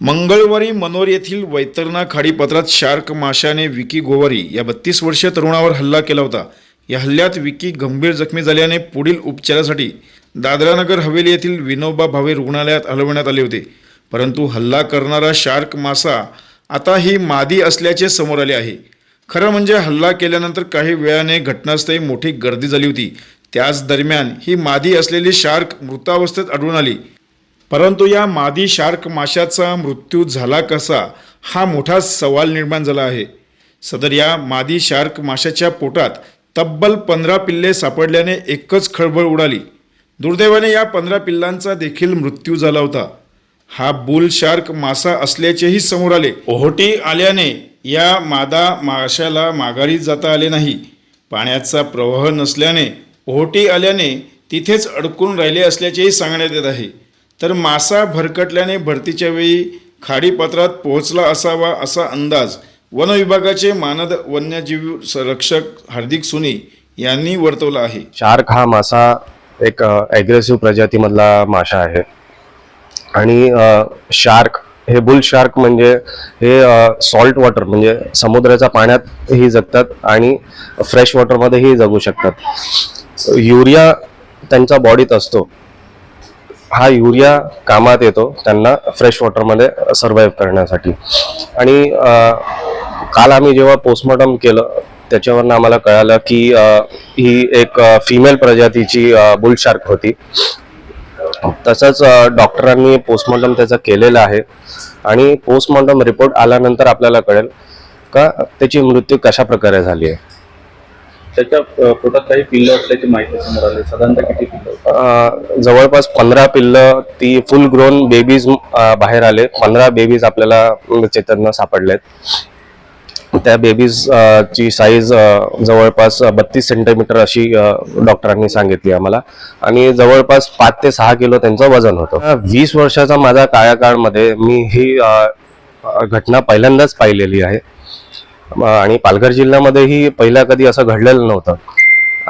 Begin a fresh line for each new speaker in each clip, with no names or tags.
मंगळवारी मनोर येथील वैतरणा खाडीपत्रात शार्क माशाने विकी गोवारी या बत्तीस वर्षीय तरुणावर हल्ला केला होता. या हल्ल्यात विकी गंभीर जखमी झाल्याने पुढील उपचारासाठी दादरानगर हवेली येथील विनोबा भावे रुग्णालयात हलवण्यात आले होते. परंतु हल्ला करणारा शार्क मासा आता ही मादी असल्याचे समोर आले आहे. खरं म्हणजे हल्ला केल्यानंतर काही वेळाने घटनास्थळी मोठी गर्दी झाली होती. त्याच दरम्यान ही मादी असलेली शार्क मृतावस्थेत आढळून आली. परंतु या मादी शार्क माशाचा मृत्यू झाला कसा हा मोठा सवाल निर्माण झाला आहे. सदर या मादी शार्क माशाच्या पोटात तब्बल पंधरा पिल्ले सापडल्याने एकच खळबळ उडाली. दुर्दैवाने या पंधरा पिल्लांचा देखील मृत्यू झाला होता. हा बुल शार्क मासा असल्याचेही समोर आले. ओहोटी आल्याने या मादा माशाला माघारी जाता आले नाही. पाण्याचा प्रवाह नसल्याने ओहोटी आल्याने तिथेच अडकून राहिले असल्याचेही सांगण्यात येत आहे. तर मासा भरकटल्याने भरतीच्या वेळी खाडीपात्रात पोहोचला असावा असा अंदाज वन विभागाचे मानद वन्यजीव संरक्षक हार्दिक सुनी यांनी वर्तवला आहे.
शार्क हा मासा एक ॲग्रेसिव्ह प्रजातीमधला मासा आहे. आणि शार्क हे बुल शार्क म्हणजे हे सॉल्ट वॉटर म्हणजे समुद्राच्या पाण्यातही जगतात आणि फ्रेश वॉटरमध्येही जगू शकतात. युरिया त्यांच्या बॉडीत असतो. हा युरिया कामात येतो त्यांना फ्रेश वॉटरमध्ये सर्वाईव्ह करण्यासाठी. आणि काल आम्ही जेव्हा पोस्टमॉर्टम केलं त्याच्यावरनं आम्हाला कळालं की ही एक फिमेल प्रजातीची बुल शार्क होती. तसंच डॉक्टरांनी पोस्टमॉर्टम त्याचं केलेलं आहे. आणि पोस्टमॉर्टम रिपोर्ट आल्यानंतर आपल्याला कळेल का त्याची मृत्यू कशा प्रकारे झाली आहे.
त्याच्या पोटात काही पिल्लं असल्याची माहिती समोर आली. साधारणतः किती पिल्लं?
जवळपास पंधरा पिल्लं ती फुल ग्रोन बेबीज बाहेर आले पंधरा बेबीज आपल्याला चेतन सापडलेत. त्या बेबीज ची साईज जवळपास बत्तीस सेंटीमीटर अशी डॉक्टरांनी सांगितली आम्हाला. आणि जवळपास पाच ते सहा किलो त्यांचं वजन होतं. वीस वर्षाचा माझा काळाकाळमध्ये मी ही घटना पहिल्यांदाच पाहिलेली आहे. आणि पालघर जिल्ह्यामध्येही पहिल्या कधी असं घडलेलं नव्हतं.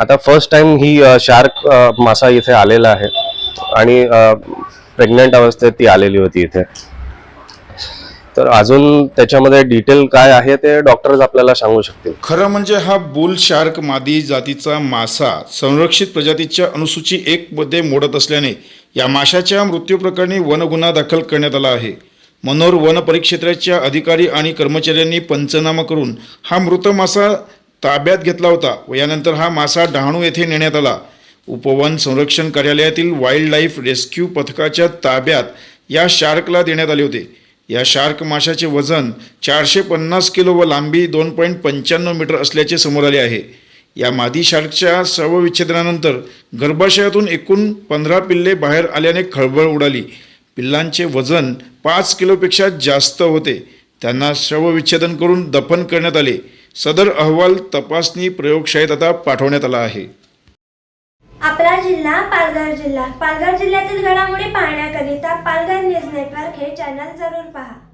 आता फर्स्ट टाइम ही शार्क मासा इथे आलेला आहे. आणि प्रेग्नेंट अवस्थेत ती आलेली होती इथे. तर अजून त्याच्यामध्ये डिटेल काय आहे ते डॉक्टर्स आपल्याला सांगू शकतील.
खरं म्हणजे हा बुल शार्क मादी जातीचा मासा संरक्षित प्रजातीच्या अनुसूची एक मध्ये मोडत असल्याने या माशाच्या मृत्यूप्रकरणी वनगुन्हा दाखल करण्यात आला आहे. मनोर वन परिक्षेत्राच्या अधिकारी आणि कर्मचाऱ्यांनी पंचनामा करून हा मृत मासा ताब्यात घेतला होता व यानंतर हा मासा डहाणू येथे नेण्यात आला. उपवन संरक्षण कार्यालयातील वाईल्ड लाईफ रेस्क्यू पथकाच्या ताब्यात या शार्कला देण्यात आले होते. या शार्क माशाचे वजन चारशे पन्नास किलो व लांबी दोन पॉईंट पंच्याण्णव मीटर असल्याचे समोर आले आहे. या मादी शार्कच्या शवविच्छेदनानंतर गर्भाशयातून एकूण पंधरा पिल्ले बाहेर आल्याने खळबळ उडाली. पिल्लांचे वजन पाच किलोपेक्षा जास्त होते. त्यांना शवविच्छेदन करून दफन करण्यात आले. सदर अहवाल तपासणी प्रयोगशाळेत आता पाठवण्यात आला आहे.
आपला जिल्हा पालघर जिल्हा. पालघर जिल्ह्यातील घडामोडी पाहण्याकरिता पालघर न्यूज नेटवर्क हे चॅनल जरूर पहा.